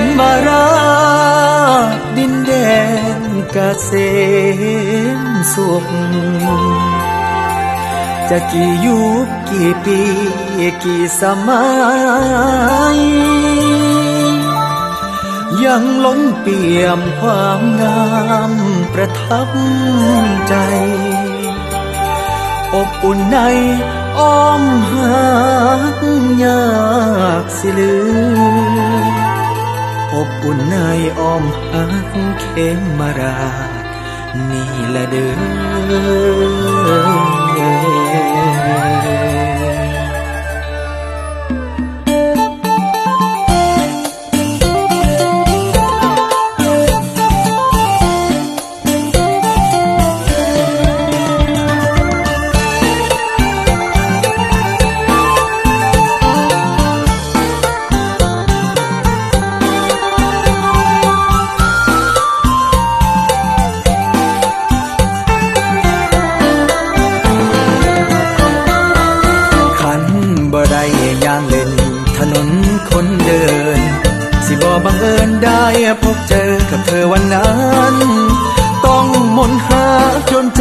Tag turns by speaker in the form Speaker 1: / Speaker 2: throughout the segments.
Speaker 1: มมาราดินแดนเกษมสุข จะกี่ยุคกี่ปี กี่สมัย ยังล้นเปี่ยมความงามประทับใจ อบอุ่นในอ้อมหักยากสิลือ ในอ้อมหักเข็มารา นี่และเด้อ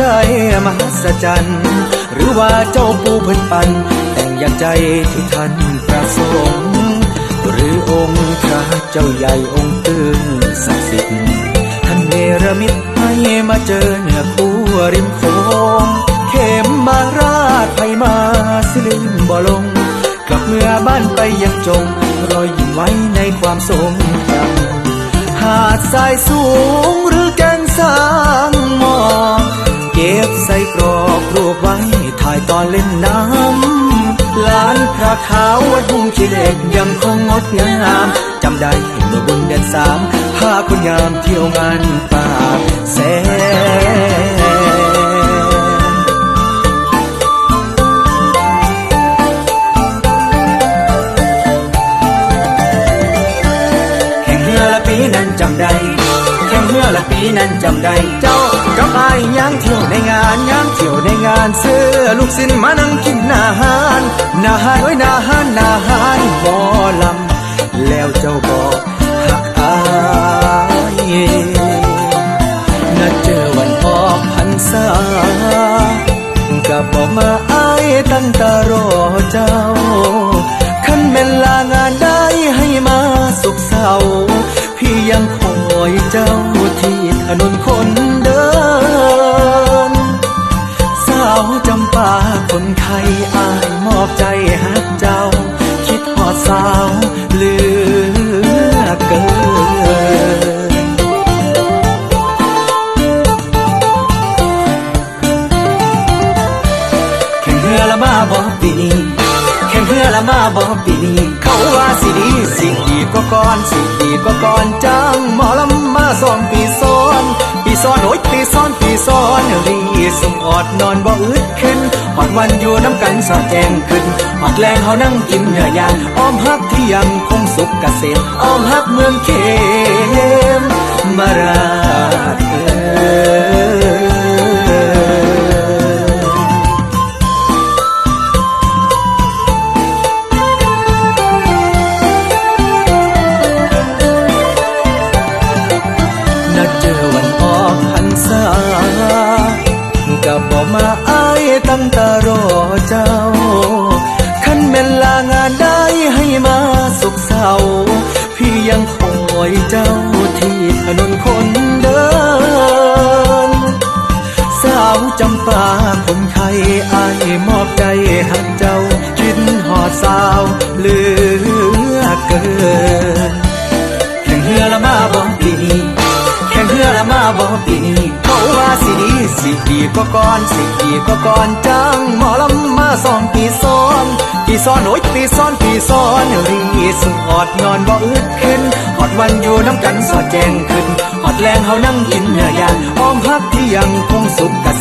Speaker 1: ใจมหัศจรรย์ หรือว่าเจ้าปูเพิ่นปัน แต่งอย่างใจที่ท่านประสงค์หรือองค์พระเจ้าใหญ่องค์ตื่นศักดิ์สิทธิ์ท่านเนรมิตให้มาเจอเนื้อคู่ริมโขงเข็มมาราดไปมาสิลืมบ่ลง กลับเมื่อบ้านไปยังจง รอยยิ้มไว้ในความทรงจำหาดทรายสูงหรือ เล่นน้ำลานพระขาววัดหุ่งขี้เหล็กยังคงงดงามจำได้เมื่อบุญเดือนสามพาคนงามเที่ยวงานป่าแสแข่งเรือละปีนั้นจำได้ ละปีนั้นจำได้เจ้ากับไอ้ายย่างเที่ยวในงานย่างเที่ยวในงานเสื้อลูกสินมานั่งกินนาหารนาหารไว้ยนาหารนาหารบ่ลำแล้วเจ้าบอกหักอายนัดเจอวันออกพรรษากับบอกมาอายตั้งตารอเจ้าคันแม่นลางานได้ให้มาสุขเศร้าพี่ยังคอยเจ้า นนคนเดิน สาวจำปาคนไข้อายมอบใจหักเจ้า คิดหอดสาวเลือเกินแข่เรือละมาบอปีนี้แข่งเรือละมาบอปีนี้เขาว่าสิดีสิดีกว่าก่อนสิดีกว่าก่อนจังหมอลำมา ซ้อนปีซ้อนปีซ้อนรีสมอดนอนบ่อึดขึ้นหอดวันอยู่น้ำกันสอดแจงขึ้นหอดแรงเขานั่งกินเนื้อย่างอ้อมฮักที่ยังคงสุกเกษมอ้อมฮักเมืองเขมมาราดเออายตั้งตารอเจ้าคันแม่นลางานได้ให้มาสุขเศร้า พี่ยังคอยเจ้าที่ถนนคนเดิน สาวจำปาคนไทยอายมอบใจหักเจ้าคิดหอดสาวเหลือเกินแข่งเรือละมาบ่ปี สิบีก็ก่อนสิดีก็ก่อนจังหมอลำมาสองปีซ้อนปีซ้อนโอ้ยปีซ้อนปีซ้อนรีสุดอดนอนบ่อึดขึ้นหอดวันอยู่น้ำกันสอดแจงขึ้นหอดแรงเฮานั่งกินเนื้อย่างอ้อมฮักที่ยังคงสุขเกษ